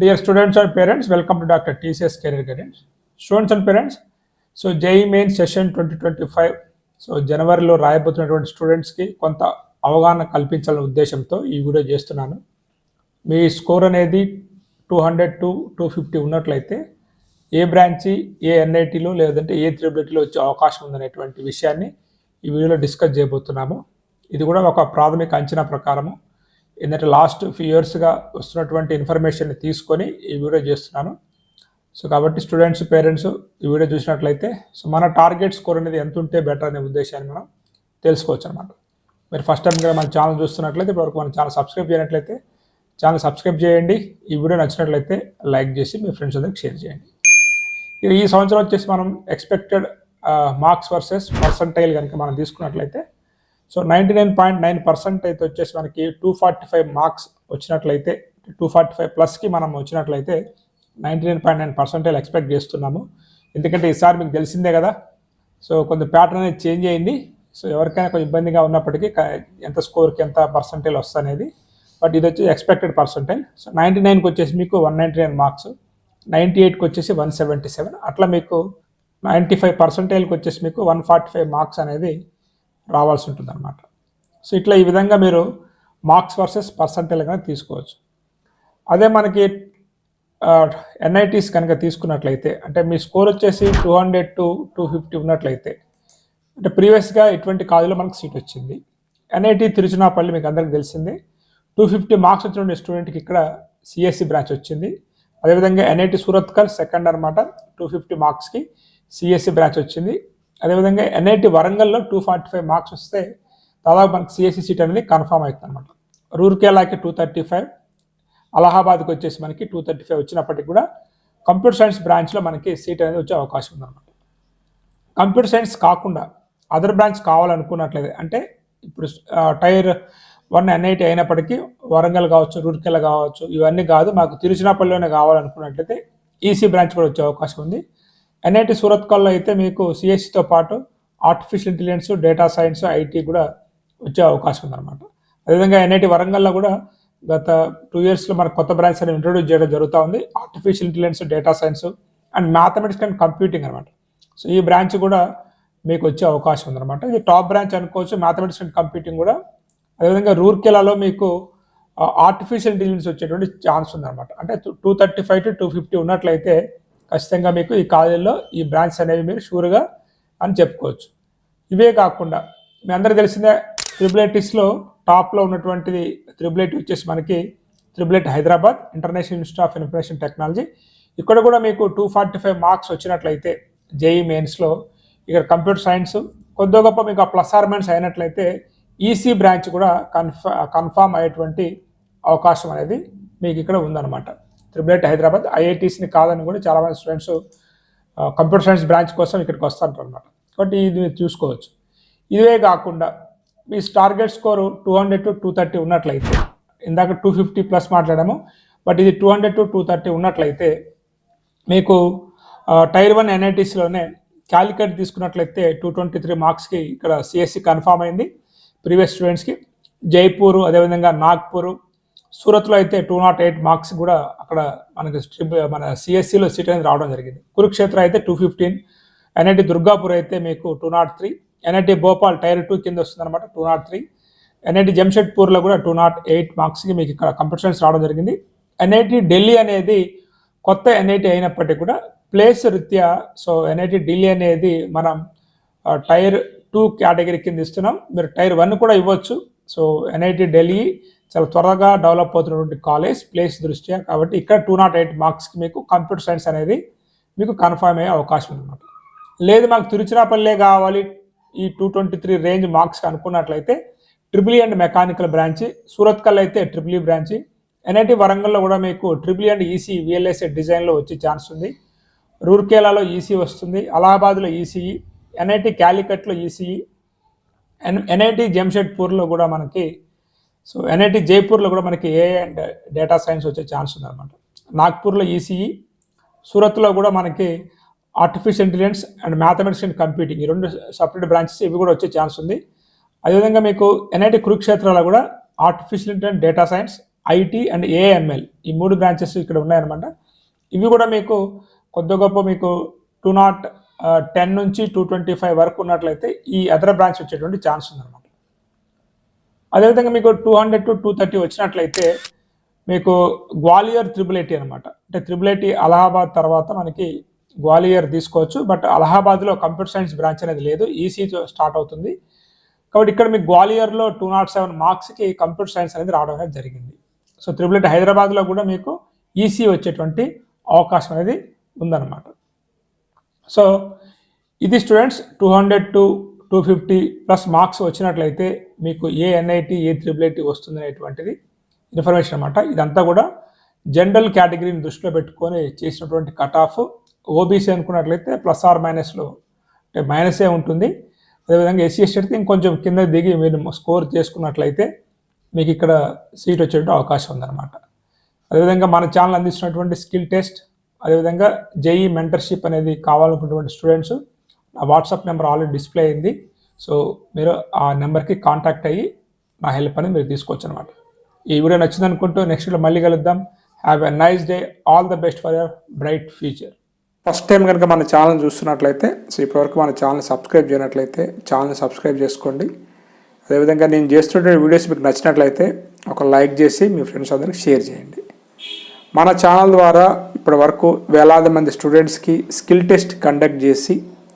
Dear students and parents welcome to doctor TCS career guidance students and parents so JEE main session twenty twenty five so జనవరిలో రాయబోతున్నటువంటి స్టూడెంట్స్కి కొంత అవగాహన కల్పించాలనే ఉద్దేశంతో ఈ వీడియో చేస్తున్నాను. మీ స్కోర్ అనేది two hundred to two fifty ఉన్నట్లయితే ఏ బ్రాంచి ఏ ఎన్ఐటీలో లేదంటే ఏ త్రిబులిటీలో వచ్చే అవకాశం ఉందనేటువంటి విషయాన్ని ఈ వీడియోలో డిస్కస్ చేయబోతున్నాము. ఇది కూడా ఒక ప్రాథమిక అంచనా ప్రకారము. ఏంటంటే లాస్ట్ ఫ్యూ ఇయర్స్గా వస్తున్నటువంటి ఇన్ఫర్మేషన్ని తీసుకొని ఈ వీడియో చేస్తున్నాను. సో కాబట్టి స్టూడెంట్స్ పేరెంట్స్ ఈ వీడియో చూసినట్లయితే సో మన టార్గెట్ స్కోర్ అనేది ఎంత ఉంటే బెటర్ అనే ఉద్దేశాన్ని మనం తెలుసుకోవచ్చు అనమాట మీరు ఫస్ట్ టైం కూడా మన ఛానల్ చూస్తున్నట్లయితే ఇప్పటివరకు మన ఛానల్ సబ్స్క్రైబ్ చేయనట్లయితే ఛానల్ సబ్స్క్రైబ్ చేయండి. ఈ వీడియో నచ్చినట్లయితే లైక్ చేసి మీ ఫ్రెండ్స్ అందరికి షేర్ చేయండి. ఇది ఈ సంవత్సరం వచ్చేసి మనం ఎక్స్పెక్టెడ్ మార్క్స్ వర్సెస్ పర్సంటైల్ కనుక మనం తీసుకున్నట్లయితే so ninety nine point nine percent అయితే వచ్చేసి మనకి టూ ఫార్టీ ఫైవ్ మార్క్స్ వచ్చినట్లయితే టూ ఫార్టీ ఫైవ్ ప్లస్కి మనం వచ్చినట్లయితే ninety nine point nine percentage expect చేస్తున్నాము. ఎందుకంటే ఈసారి మీకు తెలిసిందే కదా సో కొంత ప్యాటర్న్ అనేది చేంజ్ అయింది. సో ఎవరికైనా కొంచెం ఇబ్బందిగా ఉన్నప్పటికీ ఎంత స్కోర్కి ఎంత పర్సంటేజ్ వస్తుంది బట్ ఇది వచ్చి ఎక్స్పెక్టెడ్ పర్సంటేజ్ సో నైంటీ నైన్కి వచ్చేసి మీకు one ninety nine marks ninety ఎయిట్కి వచ్చేసి వన్ సెవెంటీ సెవెన్. అట్లా మీకు నైంటీ ఫైవ్ పర్సంటేజ్కి వచ్చేసి మీకు వన్ ఫార్టీ ఫైవ్ మార్క్స్ అనేది రావాల్సి ఉంటుంది అనమాట సో ఇట్లా ఈ విధంగా మీరు మార్క్స్ వర్సెస్ పర్సంటేజ్ కనుక తీసుకోవచ్చు. అదే మనకి ఎన్ఐటీస్ కనుక తీసుకున్నట్లయితే అంటే మీ స్కోర్ వచ్చేసి two hundred to two fifty ఉన్నట్లయితే అంటే ప్రీవియస్గా ఇటువంటి కాలేజీలో మనకు సీట్ వచ్చింది. ఎన్ఐటి తిరుచునాపల్లి మీకు అందరికి తెలిసింది. టూ ఫిఫ్టీ మార్క్స్ వచ్చిన స్టూడెంట్కి ఇక్కడ సిఎస్సి బ్రాంచ్ వచ్చింది. అదేవిధంగా ఎన్ఐటి సూరత్కర్ సెకండ్ అనమాట టూ ఫిఫ్టీ మార్క్స్కి సిఎస్సి బ్రాంచ్ వచ్చింది. అదేవిధంగా ఎన్ఐటి వరంగల్లో టూ ఫార్టీ ఫైవ్ మార్క్స్ వస్తే దాదాపు మనకి సిఎస్సి సీట్ అనేది కన్ఫామ్ అవుతుంది అనమాట రూర్కేలాకి టూ థర్టీ ఫైవ్ అలహాబాద్కి వచ్చేసి మనకి టూ థర్టీ ఫైవ్ వచ్చినప్పటికి కూడా కంప్యూటర్ సైన్స్ బ్రాంచ్లో మనకి సీట్ అనేది వచ్చే అవకాశం ఉందన్నమాట. కంప్యూటర్ సైన్స్ కాకుండా అదర్ బ్రాంచ్ కావాలనుకున్నట్లయితే అంటే ఇప్పుడు టైర్ వన్ ఎన్ఐటి అయినప్పటికీ వరంగల్ కావచ్చు రూర్కెల కావచ్చు ఇవన్నీ కాదు మాకు తిరుచినాపల్లిలోనే కావాలనుకున్నట్లయితే ఈసీ బ్రాంచ్ కూడా వచ్చే అవకాశం ఉంది. ఎన్ఐటి సూరత్కల్లో అయితే మీకు సిఎస్సితో పాటు artificial intelligence data science IT కూడా వచ్చే అవకాశం ఉందన్నమాట. అదేవిధంగా ఎన్ఐటి వరంగల్లో కూడా గత టూ ఇయర్స్లో మనకు కొత్త బ్రాంచ్ అనేది ఇంట్రొడ్యూస్ చేయడం జరుగుతూ ఉంది. Artificial intelligence data science and mathematics and computing అనమాట సో ఈ బ్రాంచ్ కూడా మీకు వచ్చే అవకాశం ఉందన్నమాట. ఇది టాప్ బ్రాంచ్ అనుకోవచ్చు మ్యాథమెటిక్స్ అండ్ కంప్యూటింగ్ కూడా. అదేవిధంగా రూర్కెలాలో మీకు ఆర్టిఫిషియల్ ఇంటెలిజెన్స్ వచ్చేటువంటి ఛాన్స్ ఉందన్నమాట. అంటే two thirty five to two fifty ఉన్నట్లయితే ఖచ్చితంగా మీకు ఈ కాలేజీలో ఈ బ్రాంచ్ అనేవి మీరు షూర్గా అని చెప్పుకోవచ్చు. ఇవే కాకుండా మీ అందరికీ తెలిసిందే ట్రిబులైటిస్లో టాప్లో ఉన్నటువంటిది త్రిబులైట్ వచ్చేసి మనకి triple IT Hyderabad International Institute of Information Technology ఇక్కడ కూడా మీకు టూ ఫార్టీ ఫైవ్ మార్క్స్ వచ్చినట్లయితే జేఈ మెయిన్స్లో ఇక్కడ కంప్యూటర్ సైన్స్ కొద్దిగా గొప్ప మీకు ఆ ప్లస్ ఆర్మెంట్స్ అయినట్లయితే ఈసీ బ్రాంచ్ కూడా కన్ఫా కన్ఫామ్ అయ్యేటువంటి అవకాశం అనేది మీకు ఇక్కడ ఉందన్నమాట. త్రిబులైట్ హైదరాబాద్ ఐఐటీస్ని కాదని కూడా చాలామంది స్టూడెంట్స్ కంప్యూటర్ సైన్స్ బ్రాంచ్ కోసం ఇక్కడికి వస్తారు అనమాట కాబట్టి ఇది మీరు చూసుకోవచ్చు. ఇదే కాకుండా మీ target score two hundred to two thirty ఉన్నట్లయితే ఇందాక టూ ఫిఫ్టీ ప్లస్ మాట్లాడాము బట్ ఇది two hundred to two thirty ఉన్నట్లయితే మీకు టైర్ వన్ ఎన్ఐటీస్లోనే క్యాలికట్ తీసుకున్నట్లయితే టూ ట్వంటీ త్రీ మార్క్స్కి ఇక్కడ సిఎస్సి కన్ఫామ్ అయింది. ప్రీవియస్ స్టూడెంట్స్కి జైపూర్ అదేవిధంగా నాగ్పూర్ సూరత్లో అయితే టూ నాట్ ఎయిట్ మార్క్స్ కూడా అక్కడ మనకి స్ట్రిప్ మన సిఎస్సిలో సీట్ అనేది రావడం జరిగింది. కురుక్షేత్ర అయితే టూ ఫిఫ్టీన్ ఎన్ఐటి దుర్గాపూర్ అయితే మీకు two not three NIT Bhopal tier two కింద వస్తుందన్నమాట టూ నాట్ త్రీ. ఎన్ఐటి జంషెడ్పూర్లో కూడా టూ నాట్ ఎయిట్ మార్క్స్కి మీకు ఇక్కడ కంప్యూటర్ రావడం జరిగింది. ఎన్ఐటి ఢిల్లీ అనేది కొత్త ఎన్ఐటి అయినప్పటికీ కూడా ప్లేస్ రీత్యా సో ఎన్ఐటి ఢిల్లీ అనేది మనం టైర్ టూ కేటగిరీ కింద ఇస్తున్నాం. మీరు టైర్ వన్ కూడా ఇవ్వచ్చు. సో ఎన్ఐటి ఢిల్లీ చాలా త్వరగా డెవలప్ అవుతున్నటువంటి కాలేజ్ ప్లేస్ దృష్ట్యా కాబట్టి ఇక్కడ టూ నాట్ ఎయిట్ మార్క్స్కి మీకు కంప్యూటర్ సైన్స్ అనేది మీకు కన్ఫర్మ్ అయ్యే అవకాశం ఉందన్నమాట. లేదు మాకు తిరుచిరాపల్లే కావాలి ఈ two twenty three range marks అనుకున్నట్లయితే triple and mechanical branch Surathkal అయితే ట్రిపుల్ ఈ బ్రాంచ్ ఎన్ఐటి వరంగల్లో కూడా మీకు ట్రిపుల్ అండ్ ఈసీ విఎల్ఎస్ఏ డిజైన్లో వచ్చే ఛాన్స్ ఉంది. రూర్కేలాలో ఈసీ వస్తుంది అలహాబాద్లో ఈసీఈ ఎన్ఐటి క్యాలికట్లో ఈసీఈ ఎన్ ఎన్ఐటి జంషెడ్పూర్లో కూడా మనకి సో ఎన్ఐటి జైపూర్లో కూడా మనకి ఏ అండ్ డేటా సైన్స్ వచ్చే ఛాన్స్ ఉందన్నమాట. నాగ్పూర్లో ఈసీఈ సూరత్లో కూడా మనకి artificial intelligence and mathematics and computing ఈ రెండు సపరేట్ బ్రాంచెస్ ఇవి కూడా వచ్చే ఛాన్స్ ఉంది. అదేవిధంగా మీకు ఎన్ఐటి కురుక్షేత్రాలో కూడా artificial intelligence data science IT and AML ఈ మూడు బ్రాంచెస్ ఇక్కడ ఉన్నాయన్నమాట. ఇవి కూడా మీకు కొద్ది గొప్ప మీకు టూ నాట్ టెన్ నుంచి టూ ట్వంటీ ఫైవ్ వరకు ఉన్నట్లయితే ఈ అదర్ బ్రాంచ్ వచ్చేటువంటి ఛాన్స్ ఉందన్నమాట. అదేవిధంగా మీకు two hundred to two thirty వచ్చినట్లయితే మీకు గ్వాలియర్ త్రిబుల్ ఎయిటీ అనమాట అంటే త్రిబుల్ ఎయిటీ అలహాబాద్ తర్వాత మనకి గ్వాలియర్ తీసుకోవచ్చు. బట్ అలహాబాద్లో కంప్యూటర్ సైన్స్ బ్రాంచ్ అనేది లేదు. ఈసీతో స్టార్ట్ అవుతుంది. కాబట్టి ఇక్కడ మీకు గ్వాలియర్లో టూ నాట్ సెవెన్ మార్క్స్కి కంప్యూటర్ సైన్స్ అనేది రావడం అనేది జరిగింది. సో త్రిబుల్ ఎయిట్ హైదరాబాద్లో కూడా మీకు ఈసీ వచ్చేటువంటి అవకాశం అనేది ఉందన్నమాట. సో ఇది students two hundred to two fifty plus marks వచ్చినట్లయితే మీకు ఏ ఎన్ఐటి ఏ త్రిబుల్ ఐటీ వస్తుంది అనేటువంటిది ఇన్ఫర్మేషన్ అనమాట ఇదంతా కూడా జనరల్ కేటగిరీని దృష్టిలో పెట్టుకొని చేసినటువంటి కట్ ఆఫ్. ఓబీసీ అనుకున్నట్లయితే ప్లస్ ఆర్ మైనస్లో అంటే మైనసే ఉంటుంది. అదేవిధంగా ఎస్సీ ఎస్టీ అయితే ఇంకొంచెం కింద దిగి మీరు స్కోర్ చేసుకున్నట్లయితే మీకు ఇక్కడ సీట్ వచ్చేటువంటి అవకాశం ఉందన్నమాట. అదేవిధంగా మన ఛానల్ అందిస్తున్నటువంటి స్కిల్ టెస్ట్ అదేవిధంగా జేఈ మెంటర్షిప్ అనేది కావాలనుకున్నటువంటి స్టూడెంట్స్ నా వాట్సాప్ నెంబర్ ఆల్రెడీ డిస్ప్లే అయింది. సో మీరు ఆ నెంబర్కి కాంటాక్ట్ అయ్యి నా హెల్ప్ అనేది మీరు తీసుకోవచ్చు అనమాట ఈ వీడియో నచ్చింది అనుకుంటూ నెక్స్ట్ వీడియో మళ్ళీ కలుద్దాం. Have a nice day all the best for your bright future first time కనుక మన ఛానల్ చూస్తున్నట్లయితే సో ఇప్పటివరకు మన ఛానల్ సబ్స్క్రైబ్ చేయనట్లయితే ఛానల్ సబ్స్క్రైబ్ చేసుకోండి. అదేవిధంగా నేను చేస్తున్న వీడియోస్ మీకు నచ్చినట్లయితే ఒక లైక్ చేసి మీ ఫ్రెండ్స్ అందరికి షేర్ చేయండి. మన ఛానల్ ద్వారా ఇప్పటి వరకు వేలాది మంది స్టూడెంట్స్కి స్కిల్ టెస్ట్ కండక్ట్ చేసి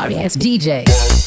Sorry, DJ.